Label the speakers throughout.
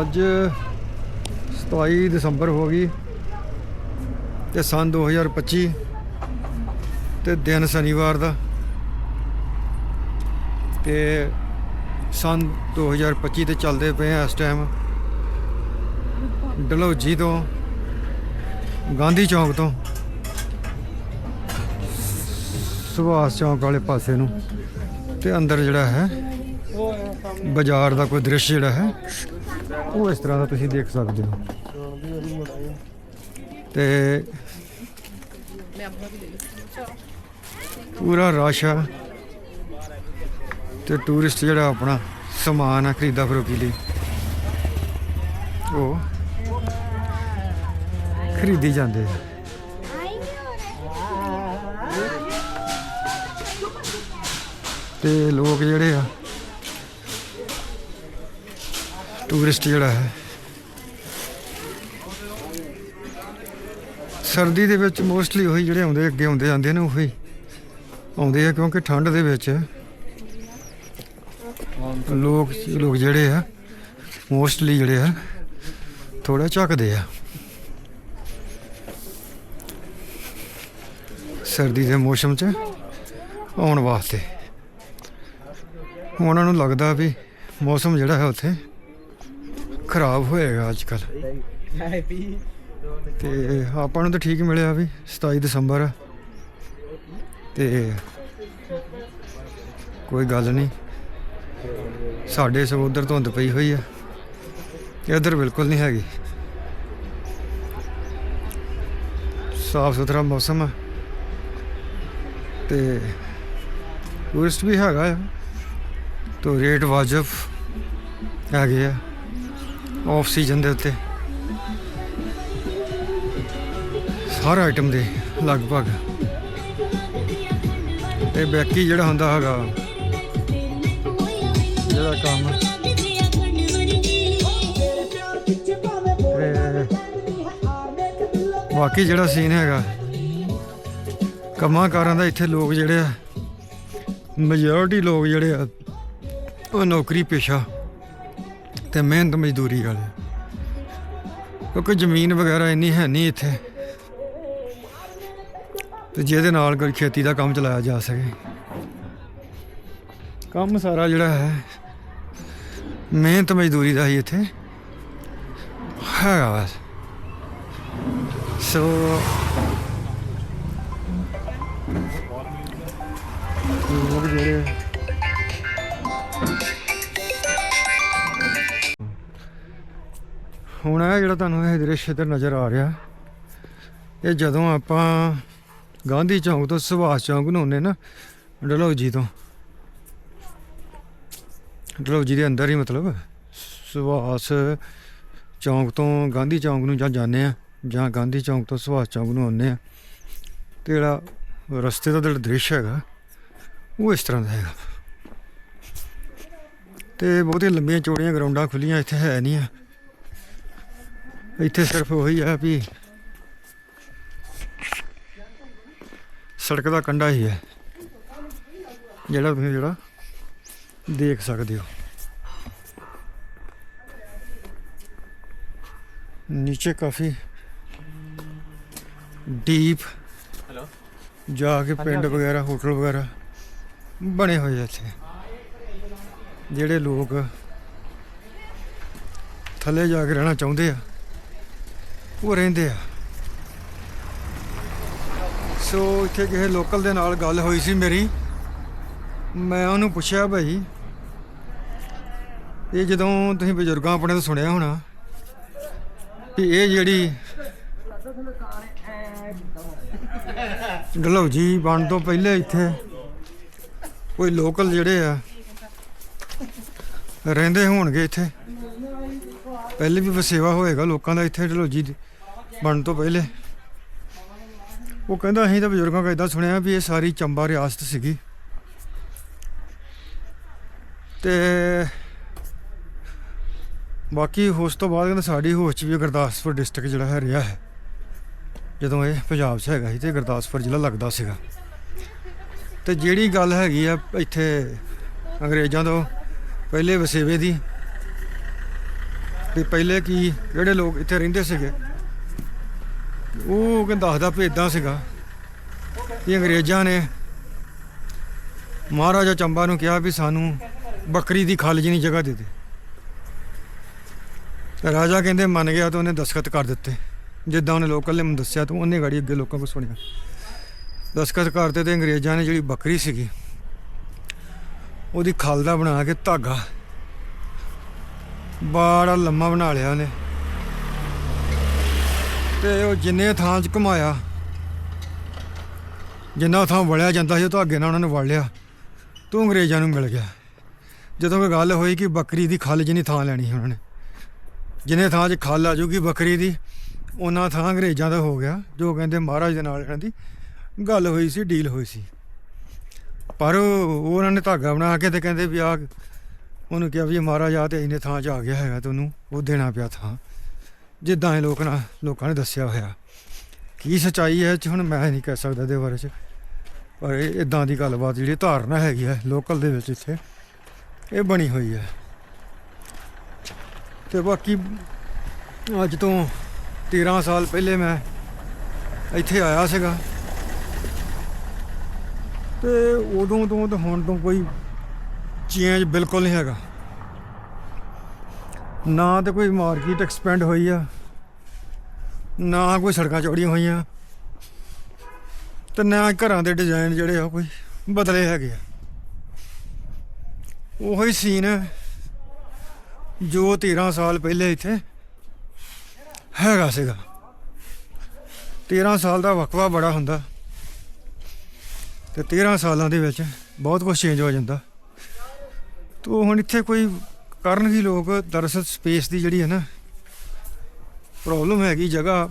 Speaker 1: ਅੱਜ 27 ਦਸੰਬਰ ਹੋ ਗਈ ਤੇ ਸਨ 2025 ਤੇ ਦਿਨ ਸ਼ਨੀਵਾਰ ਦਾ ਤੇ ਸਨ 2025 ਤੇ ਚੱਲਦੇ ਪਏ ਆ ਇਸ ਟਾਈਮ ਡਲਹੌਜੀ ਤੋਂ, ਗਾਂਧੀ ਚੌਂਕ ਤੋਂ, ਸੁਭਾਸ਼ ਚੌਂਕ ਵਾਲੇ ਪਾਸੇ ਨੂੰ ਤੇ ਅੰਦਰ ਜਿਹੜਾ ਹੈ, ਬਾਜ਼ਾਰ ਦਾ ਕੋਈ ਦ੍ਰਿਸ਼ ਜਿਹੜਾ ਹੈ ਉਹ ਇਸ ਤਰ੍ਹਾਂ ਦਾ ਤੁਸੀਂ ਦੇਖ ਸਕਦੇ ਹੋ। ਤੇ ਪੂਰਾ ਰਸ਼ ਆ ਤੇ ਟੂਰਿਸਟ ਜਿਹੜਾ ਆਪਣਾ ਸਮਾਨ ਆ ਖਰੀਦਾ ਫਰੋਖੀ ਲਈ, ਉਹ ਖਰੀਦੀ ਜਾਂਦੇ ਆ। ਤੇ ਲੋਕ ਜਿਹੜੇ ਆ ਟੂਰਿਸਟ ਜਿਹੜਾ ਹੈ। ਸਰਦੀ ਦੇ ਵਿੱਚ ਮੋਸਟਲੀ ਉਹੀ ਜਿਹੜੇ ਆਉਂਦੇ, ਅੱਗੇ ਆਉਂਦੇ ਜਾਂਦੇ ਨੇ ਉਹੀ। ਆਉਂਦੇ ਆ ਕਿਉਂਕਿ ਠੰਡ ਦੇ ਵਿੱਚ ਲੋਕ ਲੋਕ ਜਿਹੜੇ ਆ ਮੋਸਟਲੀ ਜਿਹੜੇ ਆ ਥੋੜਾ ਝੱਕਦੇ ਆ। ਸਰਦੀ ਦੇ ਮੌਸਮ 'ਚ ਆਉਣ ਵਾਸਤੇ। ਉਹਨਾਂ ਨੂੰ ਲੱਗਦਾ ਵੀ ਮੌਸਮ ਜਿਹੜਾ ਹੈ ਉੱਥੇ ਖਰਾਬ ਹੋਏਗਾ ਅੱਜ ਕੱਲ ਤੇ ਆਪਾਂ ਨੂੰ ਤਾਂ ਠੀਕ ਮਿਲਿਆ ਵੀ 27 ਦਸੰਬਰ ਆ। ਤੇ ਕੋਈ ਗੱਲ ਨਹੀਂ। ਸਾਡੇ ਸਭ ਉਧਰ ਧੁੰਦ ਪਈ ਹੋਈ ਆ। ਇੱਧਰ ਬਿਲਕੁਲ ਨਹੀਂ ਹੈਗੀ। ਸਾਫ਼ ਸੁਥਰਾ ਮੌਸਮ ਆ। ਤੇ ਟੂਰਿਸਟ ਵੀ ਹੈਗਾ ਆ। ਤੋ ਰੇਟ ਵਾਜਬ ਹੈਗੇ ਆ। ਆਫ ਸੀਜ਼ਨ ਦੇ ਉੱਤੇ। ਹਰ ਆਈਟਮ ਦੇ ਲਗਭਗ। ਤੇ ਬਾਕੀ ਜਿਹੜਾ ਹੁੰਦਾ ਹੈਗਾ, ਜਿਹੜਾ ਕੰਮ। ਤੇ ਬਾਕੀ ਜਿਹੜਾ ਸੀਨ ਹੈਗਾ ਕੰਮਾਂ ਕਾਰਾਂ ਦਾ ਇੱਥੇ ਲੋਕ ਜਿਹੜੇ ਆ ਮੈਜੋਰਿਟੀ ਲੋਕ ਜਿਹੜੇ ਆ, ਉਹ ਨੌਕਰੀ ਪੇਸ਼ਾ ਤੇ ਮਿਹਨਤ ਮਜ਼ਦੂਰੀ ਵਾਲੇ। ਕਿਉਂਕਿ ਜ਼ਮੀਨ ਵਗੈਰਾ ਇੰਨੀ ਹੈ ਨਹੀਂ ਇੱਥੇ। ਤੇ ਜਿਹਦੇ ਨਾਲ ਕੋਈ ਖੇਤੀ ਦਾ ਕੰਮ ਚਲਾਇਆ ਜਾ ਸਕੇ। ਕੰਮ ਸਾਰਾ ਜਿਹੜਾ ਹੈ ਮਿਹਨਤ ਮਜ਼ਦੂਰੀ ਦਾ ਹੀ ਇੱਥੇ ਹੈਗਾ। ਬਸ ਸੋ ਲੋਕ ਜਿਹੜੇ ਹੁਣ ਇਹ ਜਿਹੜਾ ਤੁਹਾਨੂੰ ਇਹ ਦ੍ਰਿਸ਼ ਇੱਧਰ ਨਜ਼ਰ ਆ ਰਿਹਾ, ਇਹ ਜਦੋਂ ਆਪਾਂ ਗਾਂਧੀ ਚੌਂਕ ਤੋਂ ਸੁਭਾਸ਼ ਚੌਂਕ ਨੂੰ ਆਉਂਦੇ ਨਾ, ਡਲਹੌਜੀ ਤੋਂ। ਡਲਹੌਜੀ ਦੇ ਅੰਦਰ ਹੀ ਮਤਲਬ ਸੁਭਾਸ਼ ਚੌਂਕ ਤੋਂ ਗਾਂਧੀ ਚੌਂਕ ਨੂੰ ਜਾਂ ਜਾਂਦੇ ਆ, ਜਾਂ ਗਾਂਧੀ ਚੌਂਕ ਤੋਂ ਸੁਭਾਸ਼ ਚੌਂਕ ਨੂੰ ਆਉਂਦੇ ਆ, ਤੇ ਜਿਹੜਾ ਰਸਤੇ ਦਾ ਜਿਹੜਾ ਦ੍ਰਿਸ਼ ਹੈਗਾ, ਉਹ ਇਸ ਤਰ੍ਹਾਂ ਦਾ ਹੈਗਾ। ਤੇ ਬਹੁਤੀਆਂ ਲੰਬੀਆਂ ਚੌੜੀਆਂ ਗਰਾਊਂਡਾਂ ਖੁੱਲੀਆਂ ਇੱਥੇ ਹੈ ਨਹੀਂ ਆ। ਇੱਥੇ ਸਿਰਫ ਉਹੀ ਆ ਵੀ ਸੜਕ ਦਾ ਕੰਢਾ ਹੀ ਹੈ ਜਿਹੜਾ ਤੁਸੀਂ ਜਿਹੜਾ ਦੇਖ ਸਕਦੇ ਹੋ। ਨੀਚੇ ਕਾਫੀ ਡੀਪ
Speaker 2: ਹੈਲੋ।
Speaker 1: ਜਾ ਕੇ ਪਿੰਡ ਵਗੈਰਾ ਹੋਟਲ ਵਗੈਰਾ ਬਣੇ ਹੋਏ ਆ ਇੱਥੇ। ਜਿਹੜੇ ਲੋਕ ਥੱਲੇ ਜਾ ਕੇ ਰਹਿਣਾ ਚਾਹੁੰਦੇ ਆ ਉਹ ਰਹਿੰਦੇ ਆ। ਸੋ ਇੱਥੇ ਕਿਸੇ ਲੋਕਲ ਦੇ ਨਾਲ ਗੱਲ ਹੋਈ ਸੀ ਮੇਰੀ। ਮੈਂ ਉਹਨੂੰ ਪੁੱਛਿਆ, ਭਾਈ, ਇਹ ਜਦੋਂ ਤੁਸੀਂ ਬਜ਼ੁਰਗਾਂ ਆਪਣੇ ਤੋਂ ਸੁਣਿਆ ਹੋਣਾ ਵੀ ਇਹ ਜਿਹੜੀ ਡਲਹੌਜੀ ਬਣ ਤੋਂ ਪਹਿਲੇ ਇੱਥੇ ਕੋਈ ਲੋਕਲ ਜਿਹੜੇ ਆ, ਰਹਿੰਦੇ ਹੋਣਗੇ ਇੱਥੇ। ਪਹਿਲੇ ਵੀ ਵਸੇਵਾ ਹੋਏਗਾ ਲੋਕਾਂ ਦਾ ਇੱਥੇ ਡਲਹੌਜੀ ਬਣਨ ਤੋਂ ਪਹਿਲੇ, ਉਹ ਕਹਿੰਦਾ, ਅਸੀਂ ਤਾਂ ਬਜ਼ੁਰਗਾਂ ਕੋਲ ਇਦਾਂ ਸੁਣਿਆ ਵੀ ਇਹ ਸਾਰੀ ਚੰਬਾ ਰਿਆਸਤ ਸੀਗੀ। ਤੇ ਬਾਕੀ ਉਸ ਤੋਂ ਬਾਅਦ ਕਹਿੰਦਾ, ਸਾਡੀ ਹੋਸ਼ 'ਚ ਵੀ ਗੁਰਦਾਸਪੁਰ ਡਿਸਟ੍ਰਿਕਟ ਜਿਹੜਾ ਹੈ, ਰਿਹਾ ਹੈ। ਜਦੋਂ ਇਹ ਪੰਜਾਬ 'ਚ ਹੈਗਾ ਸੀ ਤੇ ਗੁਰਦਾਸਪੁਰ ਜ਼ਿਲ੍ਹਾ ਲੱਗਦਾ ਸੀਗਾ। ਤੇ ਜਿਹੜੀ ਗੱਲ ਹੈਗੀ ਆ ਇੱਥੇ ਅੰਗਰੇਜ਼ਾਂ ਤੋਂ, ਪਹਿਲੇ ਵਸੇਵੇ ਦੀ, ਵੀ ਪਹਿਲੇ ਕੀ ਕਿਹੜੇ ਲੋਕ ਇੱਥੇ ਰਹਿੰਦੇ ਸੀਗੇ ਉਹ ਕਹਿੰਦਾ ਦੱਸਦਾ ਵੀ ਇਦਾਂ ਸੀਗਾ। ਕਿ ਅੰਗਰੇਜ਼ਾਂ ਨੇ ਮਹਾਰਾਜਾ ਚੰਬਾ ਨੂੰ ਕਿਹਾ ਵੀ ਸਾਨੂੰ ਬੱਕਰੀ ਦੀ ਖਾਲ ਜਿਹੀ ਜਗ੍ਹਾ ਦੇ ਦੇ। ਤੇ ਰਾਜਾ ਕਹਿੰਦੇ ਮੰਨ ਗਿਆ ਤਾਂ ਉਹਨੇ ਦਸਖਤ ਕਰ ਦਿੱਤੇ। ਜਿੱਦਾਂ ਉਹਨੇ ਲੋਕਲ ਨੇ ਮੈਨੂੰ ਦੱਸਿਆ ਤਾਂ ਉਹਨੇ ਗਾੜੀ ਅੱਗੇ ਲੋਕਾਂ ਕੋਲ ਸੁਣਿਆ। ਦਸਖਤ ਕਰਤੇ ਤੇ ਅੰਗਰੇਜ਼ਾਂ ਨੇ ਜਿਹੜੀ ਬੱਕਰੀ ਸੀਗੀ, ਉਹਦੀ ਖਲ ਦਾ ਬਣਾ ਕੇ ਧਾਗਾ। ਬੜਾ ਲੰਮਾ ਬਣਾ ਲਿਆ ਉਹਨੇ। ਤੇ ਉਹ ਜਿੰਨੇ ਥਾਂ 'ਚ ਘੁਮਾਇਆ, ਜਿੰਨਾ ਥਾਂ ਵੜਿਆ ਜਾਂਦਾ ਸੀ, ਉਹ ਧਾਗੇ ਨਾਲ ਉਹਨਾਂ ਨੇ ਵੜ ਲਿਆ। ਤੂੰ ਅੰਗਰੇਜ਼ਾਂ ਨੂੰ ਮਿਲ ਗਿਆ। ਜਦੋਂ ਕੋਈ ਗੱਲ ਹੋਈ ਕਿ ਬੱਕਰੀ ਦੀ ਖੱਲ ਜਿੰਨੀ ਥਾਂ ਲੈਣੀ ਸੀ ਉਹਨਾਂ ਨੇ, ਜਿੰਨੇ ਥਾਂ 'ਚ ਖੱਲ ਆ ਜੂਗੀ ਬੱਕਰੀ ਦੀ, ਉਹਨਾਂ ਥਾਂ ਅੰਗਰੇਜ਼ਾਂ ਦਾ ਹੋ ਗਿਆ, ਜੋ ਕਹਿੰਦੇ ਮਹਾਰਾਜ ਦੇ ਨਾਲ ਇਹਨਾਂ ਦੀ ਗੱਲ ਹੋਈ ਸੀ, ਡੀਲ ਹੋਈ ਸੀ। ਪਰ ਉਹਨਾਂ ਨੇ ਧਾਗਾ ਬਣਾ ਕੇ ਤੇ ਕਹਿੰਦੇ ਵੀ ਆ ਉਹਨੂੰ ਕਿਹਾ ਵੀ ਇਹ ਮਹਾਰਾਜ ਆ ਤੇ ਇਹਨੇ ਥਾਂ 'ਚ ਆ ਗਿਆ ਹੈਗਾ ਤੈਨੂੰ ਉਹ ਦੇਣਾ ਪਿਆ ਥਾਂ। ਜਿੱਦਾਂ ਇਹ ਲੋਕ ਨਾ ਲੋਕਾਂ ਨੇ ਦੱਸਿਆ ਹੋਇਆ। ਕੀ ਸਚਾਈ ਹੈ 'ਚ ਹੁਣ ਮੈਂ ਨਹੀਂ ਕਹਿ ਸਕਦਾ ਇਹਦੇ ਬਾਰੇ 'ਚ। ਪਰ ਇਹ ਇਦਾਂ ਦੀ ਗੱਲਬਾਤ ਜਿਹੜੀ ਧਾਰਨਾ ਹੈਗੀ ਹੈ ਲੋਕਲ ਦੇ ਵਿੱਚ ਇੱਥੇ, ਇਹ ਬਣੀ ਹੋਈ ਹੈ। ਤੇ ਬਾਕੀ ਅੱਜ ਤੋਂ 13 ਸਾਲ ਪਹਿਲੇ ਮੈਂ ਇੱਥੇ ਆਇਆ ਸੀਗਾ। ਤੇ ਉਦੋਂ ਤੋਂ ਤੇ ਹੁਣ ਤੋਂ ਕੋਈ ਚੇਂਜ ਬਿਲਕੁਲ ਨਹੀਂ ਹੈਗਾ। ਨਾ ਤੇ ਕੋਈ ਮਾਰਕੀਟ ਐਕਸਪੈਂਡ ਹੋਈ ਆ, ਨਾ ਕੋਈ ਸੜਕਾਂ ਚੌੜੀਆਂ ਹੋਈਆਂ, ਤੇ ਨਾ ਘਰਾਂ ਦੇ ਡਿਜ਼ਾਈਨ ਜਿਹੜੇ ਆ ਕੋਈ ਬਦਲੇ ਹੈਗੇ ਆ। ਉਹੀ ਸੀਨ ਜੋ 13 ਸਾਲ ਪਹਿਲੇ ਇੱਥੇ ਹੈਗਾ ਸੀਗਾ। 13 ਸਾਲ ਦਾ ਵਕਵਾ ਬੜਾ ਹੁੰਦਾ, ਤੇ 13 ਸਾਲਾਂ ਦੇ ਵਿੱਚ ਬਹੁਤ ਕੁਝ ਚੇਂਜ ਹੋ ਜਾਂਦਾ। ਤੋ ਹੁਣ ਇੱਥੇ ਕੋਈ ਕਰਨ ਕੀ ਲੋਕ ਦਰਅਸਲ ਸਪੇਸ ਦੀ ਜਿਹੜੀ ਹੈ ਨਾ ਪ੍ਰੋਬਲਮ ਹੈਗੀ, ਜਗ੍ਹਾ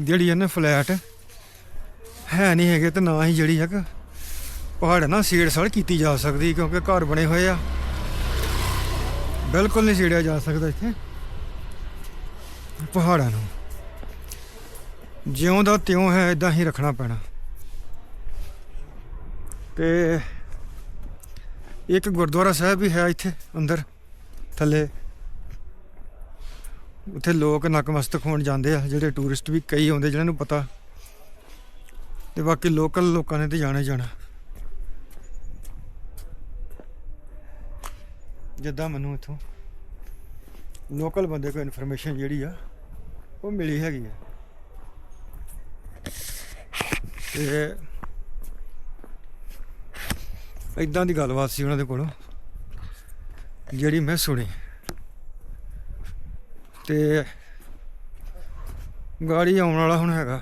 Speaker 1: ਜਿਹੜੀ ਹੈ ਨਾ ਫਲੈਟ ਹੈ ਨਹੀਂ ਹੈਗੇ ਤੇ ਨਾ ਹੀ ਜਿਹੜੀ ਹੈ ਪਹਾੜ ਨਾ ਸੀੜ ਸੜ ਕੀਤੀ ਜਾ ਸਕਦੀ ਕਿਉਂਕਿ ਘਰ ਬਣੇ ਹੋਏ ਆ। ਬਿਲਕੁਲ ਨਹੀਂ ਸੀੜਿਆ ਜਾ ਸਕਦਾ ਇੱਥੇ ਪਹਾੜਾਂ ਨੂੰ। ਜਿਉਂ ਦਾ ਤਿਉਂ ਹੈ ਇਦਾਂ ਹੀ ਰੱਖਣਾ ਪੈਣਾ। ਤੇ ਇੱਕ ਗੁਰਦੁਆਰਾ ਸਾਹਿਬ ਵੀ ਹੈ ਇੱਥੇ ਅੰਦਰ। ਥੱਲੇ ਉੱਥੇ ਲੋਕ ਨਕਮਸਤਕ ਹੋਣ ਜਾਂਦੇ ਆ, ਜਿਹੜੇ ਟੂਰਿਸਟ ਵੀ ਕਈ ਆਉਂਦੇ, ਜਿਹਨਾਂ ਨੂੰ ਪਤਾ। ਤੇ ਬਾਕੀ ਲੋਕਲ ਲੋਕਾਂ ਨੇ ਤੇ ਜਾਣਾ ਹੀ ਜਾਣਾ। ਜਿੱਦਾਂ ਮੈਨੂੰ ਇੱਥੋਂ ਲੋਕਲ ਬੰਦੇ ਕੋਲ ਇਨਫੋਰਮੇਸ਼ਨ ਜਿਹੜੀ ਆ, ਉਹ ਮਿਲੀ ਹੈਗੀ ਆ। ਤੇ ਇਦਾਂ ਦੀ ਗੱਲਬਾਤ ਸੀ ਉਹਨਾਂ ਦੇ ਕੋਲੋਂ। ਜਿਹੜੀ ਮੈਂ ਸੁਣੀ। ਤੇ ਗਾੜੀ ਆਉਣ ਵਾਲਾ ਹੁਣ ਹੈਗਾ।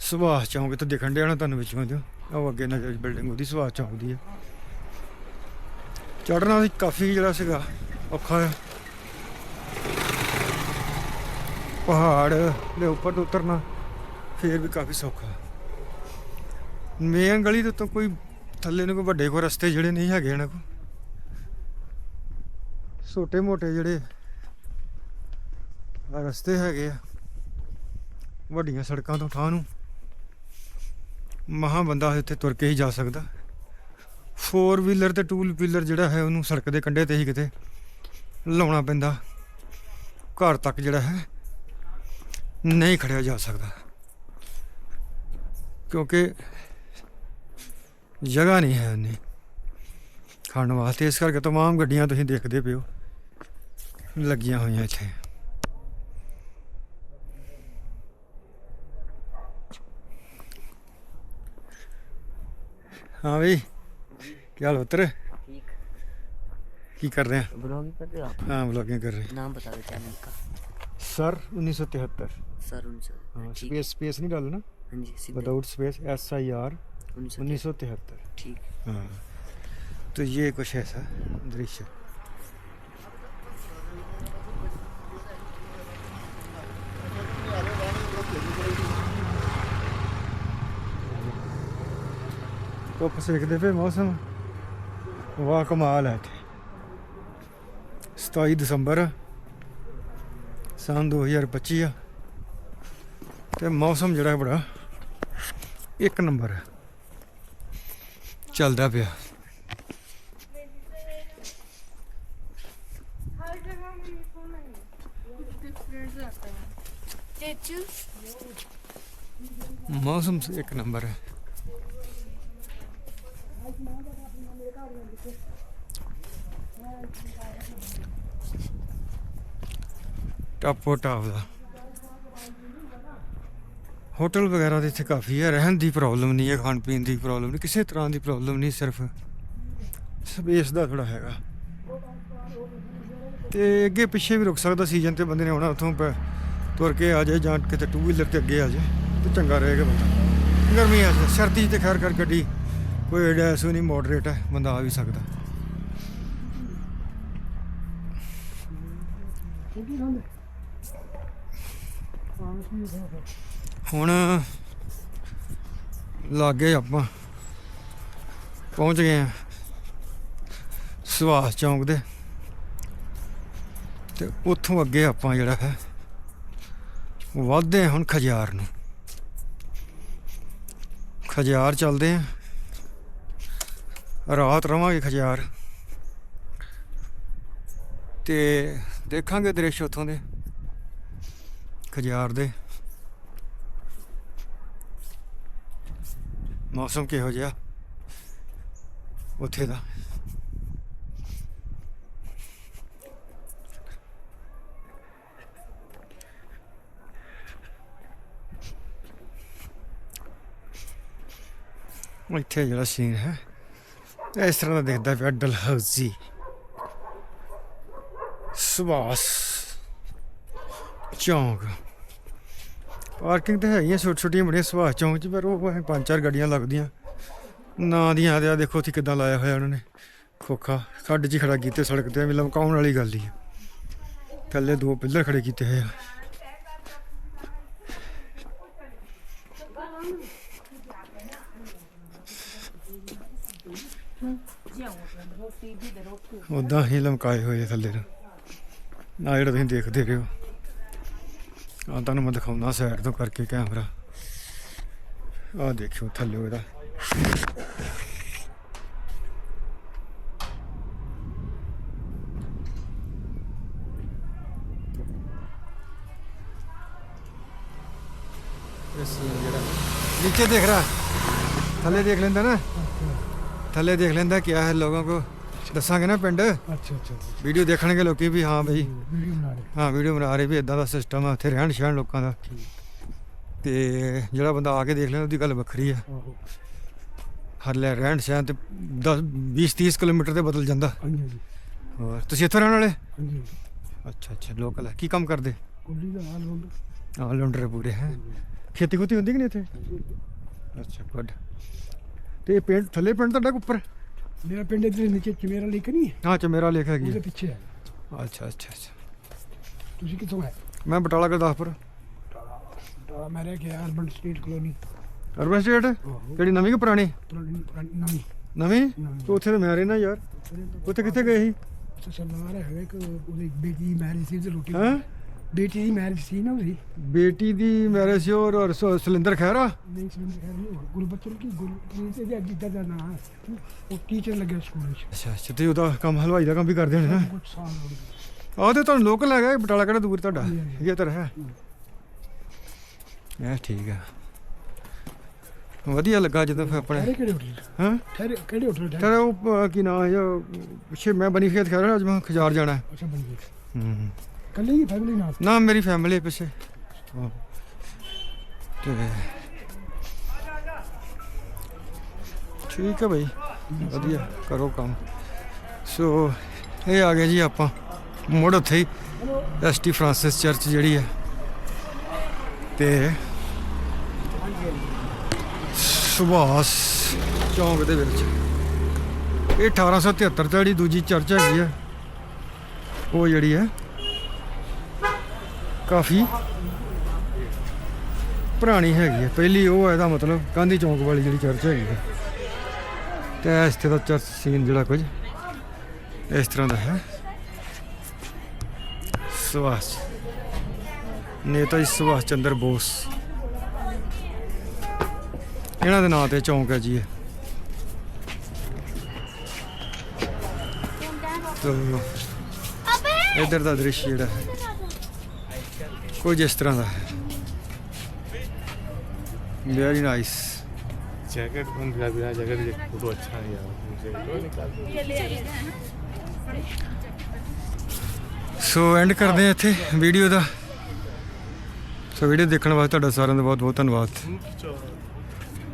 Speaker 1: ਸੁਭਾਸ਼ ਚੌਂਕ ਤੇ ਦਿਖਣ ਡਿਆ ਨਾ ਤੁਹਾਨੂੰ ਵਿੱਚੋਂ ਜੋ ਉਹ ਅੱਗੇ ਨਜ਼ਰ ਬਿਲਡਿੰਗ ਉਹਦੀ ਸੁਭਾਸ਼ ਚੌਂਕ ਦੀ ਹੈ ਚੜਨਾ ਵੀ ਕਾਫੀ ਜਿਹੜਾ ਸੀਗਾ, ਔਖਾ ਹੈ ਪਹਾੜ ਦੇ ਉੱਪਰ ਤੋਂ ਉਤਰਨਾ ਫੇਰ ਵੀ ਕਾਫੀ ਸੌਖਾ। ਮੇਨ ਗਲੀ ਦੇ ਤੋਂ ਕੋਈ ਥੱਲੇ ਨੂੰ ਕੋਈ ਵੱਡੇ ਕੋਈ ਰਸਤੇ ਜਿਹੜੇ ਨਹੀਂ ਹੈਗੇ ਇਹਨਾਂ ਕੋ ਛੋਟੇ ਮੋਟੇ ਜਿਹੜੇ ਰਸਤੇ ਹੈਗੇ ਆ, ਵੱਡੀਆਂ ਸੜਕਾਂ ਤੋਂ ਠਾਹ ਨੂੰ, ਮਹਾ ਬੰਦਾ ਇੱਥੇ ਤੁਰ ਕੇ ਹੀ ਜਾ ਸਕਦਾ। ਫੋਰ ਵੀਲਰ ਤੇ 2 ਵੀਲਰ ਜਿਹੜਾ ਹੈ ਉਹਨੂੰ ਸੜਕ ਦੇ ਕੰਢੇ ਤੇ ਹੀ ਕਿਤੇ ਲਾਉਣਾ ਪੈਂਦਾ। ਘਰ ਤੱਕ ਜਿਹੜਾ ਹੈ ਨਹੀਂ ਖੜਿਆ ਜਾ ਸਕਦਾ। ਕਿਉਂਕਿ ਜਗ੍ਹਾ ਨਹੀਂ ਹੈ ਉਨੀ ਖੜਨ ਵਾਸਤੇ ਇਸ ਕਰਕੇ ਤਮਾਮ ਗੱਡੀਆਂ ਤੁਸੀਂ ਦੇਖਦੇ ਪਿਓ ਲੱਗੀਆਂ ਹੋਈਆਂ ਇੱਥੇ हाँ भाई क्या हाल उतर
Speaker 2: ठीक
Speaker 1: की कर रहे हैं
Speaker 2: ब्लॉगिंग कर रहे हो आप
Speaker 1: हाँ ब्लॉगिंग कर रहे हैं
Speaker 2: नाम बता दो चैनल का
Speaker 1: सर उन्नीस सौ तिहत्तर
Speaker 2: सर उनसे
Speaker 1: हाँ
Speaker 2: ठीक
Speaker 1: स्पेस स्पेस नहीं डालना
Speaker 2: हाँ जी सीधे
Speaker 1: without space S I R
Speaker 2: उनसे
Speaker 1: उन्नीस सौ तिहत्तर
Speaker 2: ठीक
Speaker 1: हाँ तो ये कुछ ऐसा दृश्य ਧੁੱਪ ਸੇਕਦੇ ਪਏ ਮੌਸਮ ਵਾਹ ਕਮਾਲ ਹੈ ਇੱਥੇ 27 ਦਸੰਬਰ ਸਾਲ 2025 ਆ ਤੇ ਮੌਸਮ ਜਿਹੜਾ ਬੜਾ ਇੱਕ ਨੰਬਰ ਹੈ ਚੱਲਦਾ ਪਿਆ ਮੌਸਮ ਇੱਕ ਨੰਬਰ ਹੈ ਟਾਪੋ ਟਾਪ ਦਾ। ਹੋਟਲ ਵਗੈਰਾ ਦੇ ਇੱਥੇ ਕਾਫੀ ਹੈ, ਰਹਿਣ ਦੀ ਪ੍ਰੋਬਲਮ ਨਹੀਂ ਹੈ, ਖਾਣ ਪੀਣ ਦੀ ਪ੍ਰੋਬਲਮ ਨਹੀਂ, ਕਿਸੇ ਤਰ੍ਹਾਂ ਦੀ ਪ੍ਰੋਬਲਮ ਨਹੀਂ ਸਿਰਫ। ਸਪੇਸ ਦਾ ਥੋੜਾ ਹੈਗਾ। ਤੇ ਅੱਗੇ ਪਿੱਛੇ ਵੀ ਰੁਕ ਸਕਦਾ ਸੀਜ਼ਨ ਤੇ ਬੰਦੇ ਨੇ ਆਉਣਾ, ਉੱਥੋਂ ਤੁਰ ਕੇ ਆ ਜਾਏ ਜਾਂ ਕਿਤੇ ਟੂ ਵੀਲਰ ਤੇ ਅੱਗੇ ਆ ਜਾਏ, ਤੇ ਚੰਗਾ ਰਹੇਗਾ ਬੰਦਾ। ਗਰਮੀਆਂ 'ਚ ਸਰਦੀ 'ਚ ਤੇ ਖੈਰ ਕਰ ਗੱਡੀ ਕੋਈ ਐਡਾ ਨਹੀਂ ਮੋਡਰੇਟ ਹੈ, ਬੰਦਾ ਆ ਵੀ ਸਕਦਾ। ਹੁਣ ਲਾਗੇ ਆਪਾਂ ਪਹੁੰਚ ਗਏ ਆ ਸੁਭਾਸ਼ ਚੌਂਕ ਦੇ। ਤੇ ਉੱਥੋਂ ਅੱਗੇ ਆਪਾਂ ਜਿਹੜਾ ਹੈ ਵੱਧਦੇ ਹਾਂ ਹੁਣ ਖਜਿਆਰ ਨੂੰ। ਖਜਿਆਰ ਚੱਲਦੇ ਆ ਰਾਤ ਰਵਾਂਗੇ ਖਜਿਆਰ। ਤੇ ਦੇਖਾਂਗੇ ਦ੍ਰਿਸ਼ ਉੱਥੋਂ ਦੇ। ਖਜਿਆਰ ਦੇ। ਮੌਸਮ ਕਿਹੋ ਜਿਹਾ? ਉੱਥੇ ਦਾ। ਇੱਥੇ ਜਿਹੜਾ ਸੀਨ ਹੈ, ਇਸ ਤਰ੍ਹਾਂ ਦਾ ਦਿਖਦਾ ਪਿਆ, ਡਲਹੌਜ਼ੀ। ਸੁਭਾਸ਼। ਚੌਂਕ। ਪਾਰਕਿੰਗ ਤਾਂ ਹੈਗੀਆਂ ਛੋਟੀ ਛੋਟੀਆਂ ਬੜੀਆਂ ਸੁਭਾਅ ਚੌਂਕ 'ਚ, ਪਰ ਉਹ ਪੰਜ ਚਾਰ ਗੱਡੀਆਂ ਲੱਗਦੀਆਂ। ਨਾਂ ਦੀਆਂ ਆ ਦੇਖੋ ਉੱਥੇ ਕਿੱਦਾਂ ਲਾਇਆ ਹੋਇਆ ਉਹਨਾਂ ਨੇ। ਖੋਖਾ, ਖੱਡ 'ਚ ਹੀ ਖੜਾ ਕੀਤੇ ਸੜਕ ਤੇ, ਵੀ ਲਮਕਾਉਣ ਵਾਲੀ ਗੱਲ ਹੀ ਆ। ਥੱਲੇ ਦੋ ਪਿੱਲਰ ਖੜੇ ਕੀਤੇ ਹੋਏ ਆ। ਉਦਾਂ ਹੀ ਲਮਕਾਏ ਹੋਏ ਥੱਲੇ। ਨੂੰ ਆ ਜਿਹੜਾ ਤੁਸੀਂ ਦੇਖਦੇ ਰਹੋ ਆ ਤੁਹਾਨੂੰ ਮੈਂ ਦਿਖਾਉਣਾ ਸਾਈਡ ਤੋਂ ਕਰਕੇ ਕੈਮਰਾ ਆ ਦੇਖਿਓ ਥੱਲੇ ਇਹਦਾ ਇਹ scene ਜਿਹੜਾ नीचे देख रहा ਥੱਲੇ ਦੇਖ ਲੈਂਦਾ ਨਾ ਥੱਲੇ ਦੇਖ ਲੈਂਦਾ ਕਿਆ ਹੈ ਲੋਗੋਂ ਕੋ ਦੱਸਾਂਗੇ ਨਾ ਪਿੰਡ?
Speaker 3: ਅੱਛਾ ਅੱਛਾ
Speaker 1: ਵੀਡੀਓ ਦੇਖਣਗੇ ਲੋਕੀ ਵੀ ਹਾਂ ਬਈ।
Speaker 3: ਵੀਡੀਓ ਬਣਾ ਰਹੇ।
Speaker 1: ਹਾਂ ਵੀਡੀਓ ਬਣਾ ਰਹੇ ਵੀ ਇਦਾਂ ਦਾ ਸਿਸਟਮ ਆ ਉੱਥੇ ਰਹਿਣ ਸਹਿਣ ਲੋਕਾਂ ਦਾ। ਤੇ ਜਿਹੜਾ ਬੰਦਾ ਆ ਕੇ ਦੇਖ ਲੈਂਦਾ ਉਹਦੀ ਗੱਲ ਵੱਖਰੀ ਆ। ਹਰ ਲੈ ਰਹਿਣ ਸਹਿਣ ਤੇ 10 20 30 ਕਿਲੋਮੀਟਰ ਤੇ ਬਦਲ ਜਾਂਦਾ।
Speaker 3: ਹਾਂਜੀ
Speaker 1: ਹੋਰ ਤੁਸੀਂ ਇੱਥੋਂ ਰਹਿਣ ਵਾਲੇ?
Speaker 3: ਹਾਂਜੀ
Speaker 1: ਅੱਛਾ ਅੱਛਾ ਲੋਕਲ ਹੈ ਕੀ ਕੰਮ ਕਰਦੇ?
Speaker 3: ਕੁੱਲੀ ਦਾ ਹਾਲ ਹੁੰਦਾ
Speaker 1: ਹਾਂ ਲੰਡਰੇ ਪੂਰੇ ਹੈ? ਖੇਤੀ ਖੁਤੀ ਹੁੰਦੀ ਕਿ ਨਹੀਂ ਇੱਥੇ? ਅੱਛਾ ਗੁੱਡ ਤੇ ਇਹ ਪਿੰਡ ਥੱਲੇ ਪਿੰਡ ਤੁਹਾਡਾ ਉੱਪਰ?
Speaker 3: ਮੇਰਾ ਪਿੰਡ ਇਧਰ ਨੀਚੇ ਚਮੇਰਾ ਲੇਕ ਨਹੀਂ ਹੈ?
Speaker 1: ਹਾਂ ਚ ਮੇਰਾ ਲੇਖ ਹੈਗੀ
Speaker 3: ਉਹਦੇ
Speaker 1: ਹੈ।
Speaker 3: ਪਿੱਛੇ ਹੈ।
Speaker 1: ਅੱਛਾ ਅੱਛਾ ਅੱਛਾ।
Speaker 3: ਤੁਸੀਂ ਕਿੱਥੋਂ ਹੈ
Speaker 1: ਮੈਂ ਬਟਾਲਾ ਗੁਰਦਾਸਪੁਰ।
Speaker 3: ਤਾਂ ਮੈਂ ਰਹਿ ਗਿਆ urban estate
Speaker 1: colony. Urban
Speaker 3: estate?
Speaker 1: ਕਿਹੜੀ ਨਵੀਂ ਕਿ ਪੁਰਾਣੀ?
Speaker 3: ਪੁਰਾਣੀ ਪੁਰਾਣੀ ਨਵੀਂ।
Speaker 1: ਨਵੀਂ?
Speaker 3: ਨਵੀਂ।
Speaker 1: ਤੇ ਉੱਥੇ ਤਾਂ ਮੈਂ ਰਹਿਣਾ ਯਾਰ। ਉੱਥੇ ਕਿੱਥੇ ਗਏ ਸੀ?
Speaker 3: ਸਰਦਾਰ ਹੈਗਾ ਇੱਕ ਉਹਦੀ ਬੇਟੀ ਮੈਰਿਜ ਸੀ ਤੇ ਰੋਟੀ
Speaker 1: ਹੈਂ?
Speaker 3: ਬੇਟੀ ਦੀ ਮੈਰਿਜ ਸੀ ਨਾ ਉਹਦੀ?
Speaker 1: ਬੇਟੀ ਦੀ ਮੈਰਿਜ ਸੀ ਔਰ ਔਰ ਸ- ਸੁਲਿੰਦਰ ਖਹਿਰਾ?
Speaker 3: ਨਹੀਂ ਸਮਝ ਖੈਰ ਨਹੀਂ ਗੁਰਬਚਨ ਕੀ? ਗੁਰਪ੍ਰੀਤ ਇਹਦੇ ਜਿੱਦਾਂ ਦਾ ਨਾਂ ਹੈ। ਉਹ ਟੀਚਰ ਲੱਗਿਆ ਸਕੂਲ ਵਿੱਚ?
Speaker 1: ਅੱਛਾ ਅੱਛਾ ਤੇ ਉਹਦਾ ਕੰਮ ਹਲਵਾਈ ਦਾ ਕੰਮ ਵੀ ਕਰਦੇ ਹੋਣੇ ਨਾ?
Speaker 3: ਕੁਝ ਸਾਲ ਹੋ ਗਏ
Speaker 1: ਆਹ ਤੇ ਤੁਹਾਨੂੰ ਲੋਕਲ ਹੈਗਾ ਇਹ ਬਟਾਲਾ ਕਿਹੜਾ ਦੂਰ ਤੁਹਾਡਾ?
Speaker 3: ਹਾਂਜੀ, ਹਾਂਜੀ।
Speaker 1: ਇਹ ਤਾਂ ਹੈ ਇਹ ਠੀਕ ਆ। ਵਧੀਆ ਲੱਗਾ ਜਦੋਂ ਫਿਰ
Speaker 3: ਠਹਿਰੇ
Speaker 1: ਆਪਣੇ
Speaker 3: ਕਿਹੜੇ ਹੋਟਲ
Speaker 1: ਹਾਂ?
Speaker 3: ਠਹਿਰੇ ਕਿਹੜੇ ਹੋਟਲ ਠਹਿਰੇ
Speaker 1: ਤੇਰਾ ਉਹ ਅਹ, ਕੀ ਨਾਮ ਹੈ ਪਿੱਛੇ ਮੈਂ ਬਣੀ ਖੇਤ ਖੜਾ ਅੱਜ ਮੈਂ ਖਜਾਰ ਜਾਣਾ ਹੈ।
Speaker 3: ਅੱਛਾ ਬਣ ਗਏ
Speaker 1: ਹੂੰ।
Speaker 3: ਕੱਲੇ ਹੀ ਫੈਮਿਲੀ ਨਾਲ?
Speaker 1: ਨਾ ਮੇਰੀ ਫੈਮਿਲੀ ਪਿੱਛੇ। ਹਾਂ। ਤੇ ਠੀਕ ਹੈ ਭਾਈ ਵਧੀਆ ਕਰੋ ਕੰਮ। ਸੋ ਇਹ ਆ ਗਏ ਜੀ ਆਪਾਂ। ਮੁੜ ਉੱਥੇ ਹੀ ਐਸਟੀ ਫ੍ਰਾਂਸਿਸ ਚਰਚ ਜਿਹੜੀ ਹੈ ਤੇ ਸੁਭਾਸ਼ ਚੌਂਕ ਦੇ ਵਿੱਚ। ਇਹ 1873 ਤੇ ਜਿਹੜੀ ਦੂਜੀ ਚਰਚ ਹੈਗੀ ਆ ਉਹ ਜਿਹੜੀ ਹੈ ਕਾਫੀ ਪੁਰਾਣੀ ਹੈਗੀ ਹੈ ਪਹਿਲੀ ਉਹ ਹੈ ਇਹਦਾ ਮਤਲਬ ਗਾਂਧੀ ਚੌਂਕ ਵਾਲੀ ਜਿਹੜੀ ਚਰਚ ਹੈਗੀ ਹੈ ਤੇ ਇਸ ਤੇ ਦਾ ਚਰਚ ਸੀਨ ਜਿਹੜਾ ਕੁਝ ਇਸ ਤਰ੍ਹਾਂ ਦਾ ਹੈ। ਸੁਭਾਸ਼। ਨੇਤਾ ਜੀ ਸੁਭਾਸ਼ ਚੰਦਰ ਬੋਸ। ਇਹਨਾਂ ਦੇ ਨਾਂ ਤੇ ਚੌਂਕ ਹੈ ਜੀ ਇਹ। ਤੋ ਇਧਰ ਦਾ ਦ੍ਰਿਸ਼ ਜਿਹੜਾ ਹੈ। ਕੁਝ ਇਸ ਤਰ੍ਹਾਂ ਦਾ ਹੈ ਵੈਰੀ ਨਾਈਸ
Speaker 4: जैकेट कौन दिला बिना जैकेट के फोटो अच्छा नहीं आया मुझे तो निकाल
Speaker 1: ਸੋ ਐਂਡ ਕਰਦੇ ਆ ਇੱਥੇ ਵੀਡੀਓ ਦਾ ਸੋ ਵੀਡੀਓ ਦੇਖਣ ਵਾਸਤੇ ਤੁਹਾਡਾ ਸਾਰਿਆਂ ਦਾ ਬਹੁਤ ਬਹੁਤ ਧੰਨਵਾਦ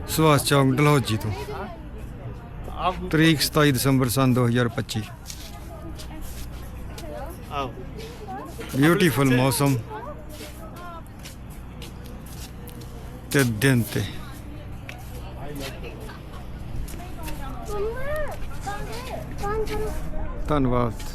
Speaker 1: ਸੁਭਾਸ਼ ਚੌਂਕ ਡਲਹੌਜੀ ਤੋਂ
Speaker 4: आप
Speaker 1: ਤਰੀਕ 27 ਦਸੰਬਰ ਸਨ 2025
Speaker 4: आओ
Speaker 1: ਬਿਊਟੀਫੁਲ ਮੌਸਮ ਤੇ ਦਿਨ ਤੇ ਧੰਨਵਾਦ